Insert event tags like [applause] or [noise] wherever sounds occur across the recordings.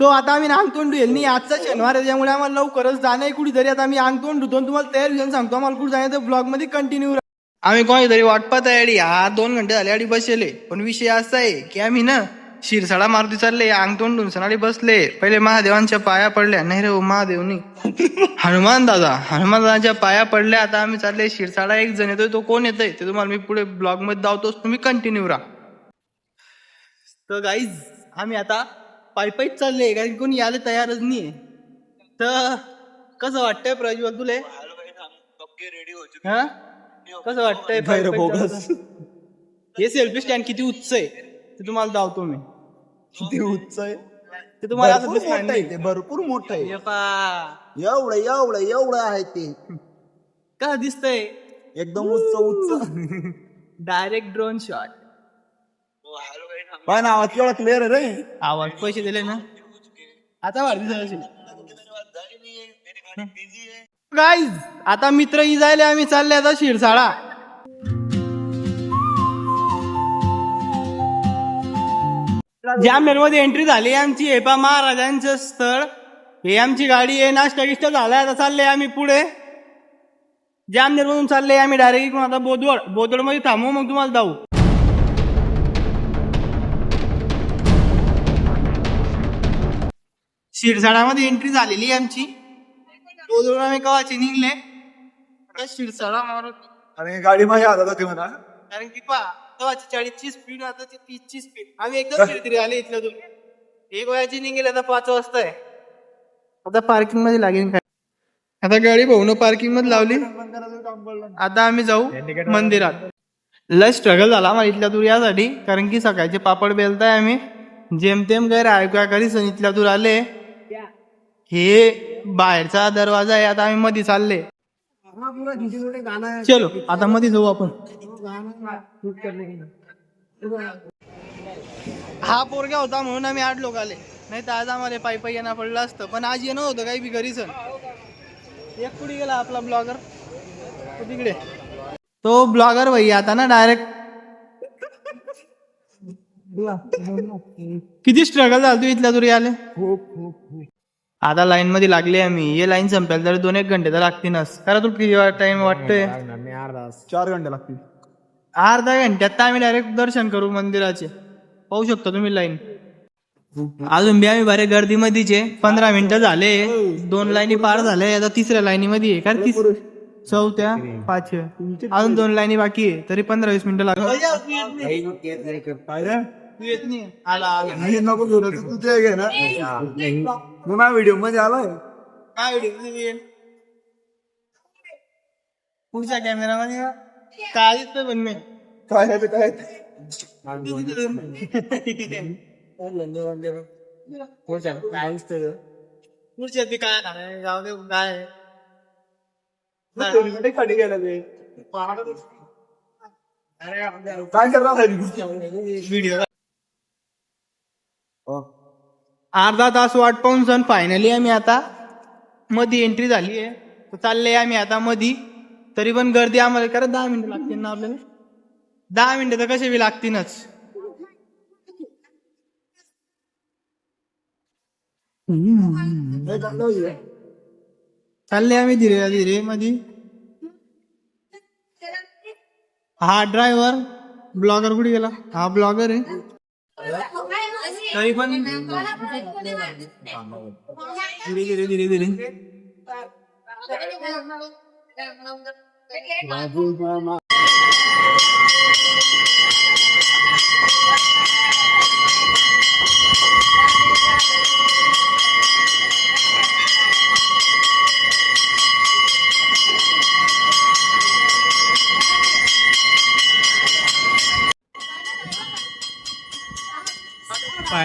So आता आम्ही अंगतोंड धुईल नाही आजचा शनिवार आहे त्यामुळे आम्हाला लवकरच जाणं आहे कुठेतरी. आता आम्ही अंगतोंड धुतो आणि तुम्हाला तयार घेऊन सांगतो. आम्हाला कुठे जायचं ब्लॉगमध्ये कंटिन्यू आम्ही कोणीतरी वाटपात आहे अडी हा दोन घंटे झाले अडी बसले. पण विषय असा आहे की आम्ही ना शिरसाडा मारुती चालले अंगतोंड धुन सणाडी बसले. पहिले महादेवांच्या पाया पडल्या. नाही रे हो, महादेवनी. हनुमान दादा हनुमान दादाच्या पाया पडल्या. आता आम्ही चालले शिरसाडा एक जण येतोय तो कोण येतोय? ते तुम्हाला मी पुढे ब्लॉगमध्ये दावतोच. तुम्ही कंटिन्यू राहा. तर गाईज आम्ही आता पायपाईच चालले कारण की कोणी यायला तयारच नाही तर कसं वाटतंय प्रज्वल तुले? हा? कसं वाटतंय? हे सेल्फी स्टँड किती उच्च आहे ते तुम्हाला दावतो मी. किती उच्च आहे? ते तुम्हाला असं भरपूर दिसणार मोठं आहे नाही. ते भरपूर मोठं आहे. एवढं एवढं एवढं आहे ते. कसं दिसतंय? एकदम उच्च उच्च डायरेक्ट ड्रोन शॉट पण आवाज केवढा क्लिअर आहे रे. आवाज पैसे दिले ना. आता वाढदिवस गाईज आता मित्र ही जायले आम्ही चालले आता शिरसाळा. जामनेरमध्ये एंट्री झाली आमची हेपा महाराजांचं स्थळ. हे आमची गाडी आहे नाश्ता गिष्ट झालाय आता चालले आम्ही पुढे. जामनेर मधून चालले आम्ही डायरेक्ट आता बोदवड. बोदवडमध्ये थांबू मग तुम्हाला जाऊ. शिरसाळामध्ये एंट्री झालेली आहे आमची. बोदवड आम्ही कवाची निघले. आता मारत आणि गाडी माझ्या हातात होती म्हणा कारण की पा कवाची चाळीसची स्पीड आता ती तीसची स्पीड आम्ही एकदम [laughs] फिरतरी आले इथल्या दोन एक वयाची निघेल आता पाच वाजता आहे. आता पार्किंगमध्ये लागेल काय? आता गाडी भाऊन पार्किंगमध्ये लावली. आता आम्ही जाऊ मंदिरात. लय स्ट्रगल झाला आम्हाला इथल्या दूर यासाठी. कारण की सकाळचे पापड बेलताय आम्ही. जेमतेम गैर ऐकूया करी सण इथल्या दूर आले. हे बाहेरचा दरवाजा आहे आता आम्ही मध्ये चालले. चलो आता मध्ये जाऊ आपण. हा पोरगा होता म्हणून आम्ही आठ लोक आले. नाही तर आज आम्हाला पायी पायी येणं पडलं असतं. पण आज येणं होतं काही बी घरी सण. एक कुठे गेला आपला ब्लॉगर? तो तिकडे. तो ब्लॉगर भाई आता ना डायरेक्ट किती स्ट्रगल झालं तू इथल्या तुरी आले? आता लाईन मध्ये लागले आम्ही हे लाईन संपेल तर दोन एक घंटे तर लागतीलच. कारण तुला किती टाइम वाटतोय? चार घंटे लागतील. अर्धा घंट्यात तर आम्ही डायरेक्ट दर्शन करू मंदिराचे. पाहू शकता तुम्ही लाईन अजून बी आम्ही बरे गर्दीमध्येच. आहे पंधरा मिनिटं झाले. दोन लाईनी पार झाले. आता तिसऱ्या लाईनी मध्ये आहे कारण तीस चौथ्या पाचव्या. अजून दोन लाईनी बाकी आहे. तरी पंधरा वीस मिनिटं लागतात काय रे? तू येत नाही. आला आला. नाही नको तू ते घे ना. माझ्या व्हिडिओमध्ये आलाय? काय व्हिडिओ पुढच्या कॅमेरामध्ये काय दिसतोय पण मी काय आहे काय आहे ते? पुढच्या ती काय नाही, जाऊ दे काय ते खाली गेलं ते? काय करणार आहे? व्हिडिओ अर्धा तास वाट पाहून सण फायनली आम्ही आता. मध्ये एंट्री झाली आहे. तर चालले आम्ही आता मधी. तरी पण गर्दी आम्हाला करा दहा मिनिटं लागतील ना आपल्याला? दहा मिनिटं तर कसे बी लागतीलच. चालले आम्ही धीरे धीरे मधी. हा ड्रायव्हर ब्लॉगर कुठे गेला? हा ब्लॉगर आहे. तरी पण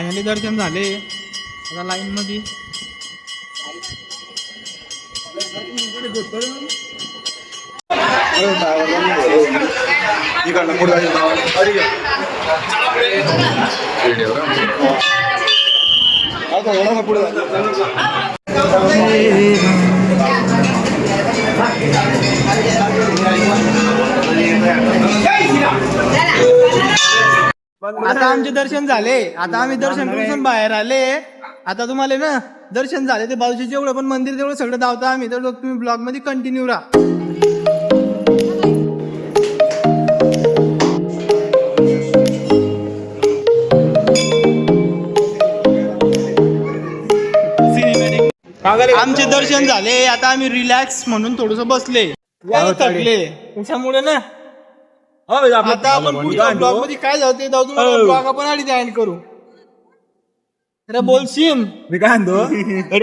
धीरे धीरे धीरे धीरे फायनली दर्शन झाले. आता लाईन मध्ये. इकडनं पुढं आता आमचे दर्शन झाले. आता आम्ही दर्शन करून बाहेर आले. आता तुम्हाला ना दर्शन झाले ते बाजूचे जेवढं पण मंदिर तेवढं सगळं धावता आम्ही. तर तुम्ही ब्लॉगमध्ये कंटिन्यू राहा. आमचे दर्शन झाले. आता आम्ही रिलॅक्स म्हणून थोडस बसले. वाईट थकले. त्याच्यामुळे ना आता आपण पुढच्या ब्लॉगमध्ये काय जाऊ ते जाऊ तुम्हाला ब्लॉग आपण आधी एंड करू. अरे बोलशील मी काय म्हणतो? [laughs]